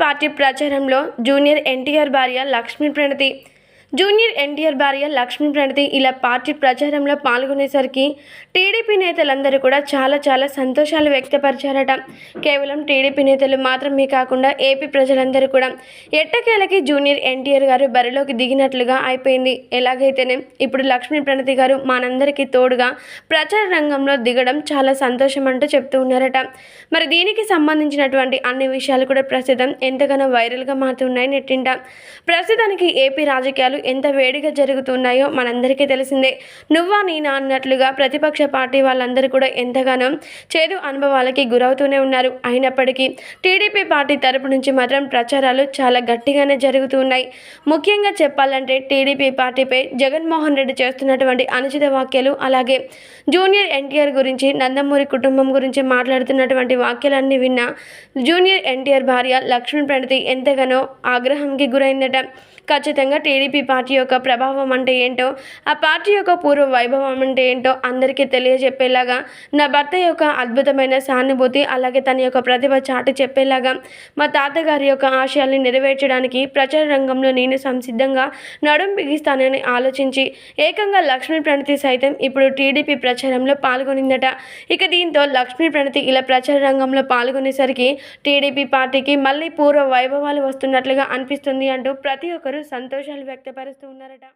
Party ప్రచారంలో junior NTR భార్య లక్ష్మీ ప్రణతి junior NTR భార్య లక్ష్మీ ప్రణతి ఇలా పార్టీ ప్రచారంలో పాల్గొనేసరికి టీడీపీ నేతలందరూ కూడా చాలా చాలా సంతోషాలు వ్యక్తపరిచారట. కేవలం టీడీపీ నేతలు మాత్రమే కాకుండా ఏపీ ప్రజలందరూ కూడా ఎట్టకేలకి జూనియర్ ఎన్టీఆర్ గారు బరిలోకి దిగినట్లుగా అయిపోయింది. ఎలాగైతేనే ఇప్పుడు లక్ష్మీ ప్రణతి గారు మనందరికీ తోడుగా ప్రచార రంగంలో దిగడం చాలా సంతోషం అంటూ చెప్తూ ఉన్నారట. మరి దీనికి సంబంధించినటువంటి అన్ని విషయాలు కూడా ప్రస్తుతం ఎంతగానో వైరల్గా మారుతున్నాయి నెట్టింట. ప్రస్తుతానికి ఏపీ రాజకీయాలు ఎంత వేడిగా జరుగుతున్నాయో మనందరికీ తెలిసిందే. నువ్వా నేనా అన్నట్లుగా ప్రతిపక్ష పార్టీ వాళ్ళందరూ కూడా ఎంతగానో చేదు అనుభవాలకి గురవుతూనే ఉన్నారు. అయినప్పటికీ టీడీపీ పార్టీ తరపు నుంచి మాత్రం ప్రచారాలు చాలా గట్టిగానే జరుగుతున్నాయి. ముఖ్యంగా చెప్పాలంటే టీడీపీ పార్టీపై జగన్మోహన్ రెడ్డి చేస్తున్నటువంటి అనుచిత వాక్యాలు అలాగే జూనియర్ ఎన్టీఆర్ గురించి నందమూరి కుటుంబం గురించి మాట్లాడుతున్నటువంటి వాక్యాలన్నీ విన్న జూనియర్ ఎన్టీఆర్ భార్య లక్ష్మణ్ ప్రణతి ఎంతగానో ఆగ్రహంకి గురైందట. ఖచ్చితంగా టీడీపీ పార్టీ యొక్క ప్రభావం అంటే ఏంటో ఆ పార్టీ యొక్క పూర్వ వైభవం అంటే ఏంటో అందరికీ తెలియజెప్పేలాగా నా భర్త యొక్క అద్భుతమైన సానుభూతి అలాగే తన యొక్క ప్రతిభ చాటి చెప్పేలాగా మా తాతగారి యొక్క ఆశయాల్ని నెరవేర్చడానికి ప్రచార రంగంలో నేను సంసిద్ధంగా నడుం బిగిస్తానని ఆలోచించి ఏకంగా లక్ష్మీ ప్రణతి సైతం ఇప్పుడు టీడీపీ ప్రచారంలో పాల్గొనిందట. ఇక దీంతో లక్ష్మీ ప్రణతి ఇలా ప్రచార రంగంలో పాల్గొనేసరికి టీడీపీ పార్టీకి మళ్ళీ పూర్వ వైభవాలు వస్తున్నట్లుగా అనిపిస్తుంది అంటూ ప్రతి ఒక్కరూ సంతోషాలు వ్యక్తం వ్యక్తపరుస్తూ ఉన్నారట.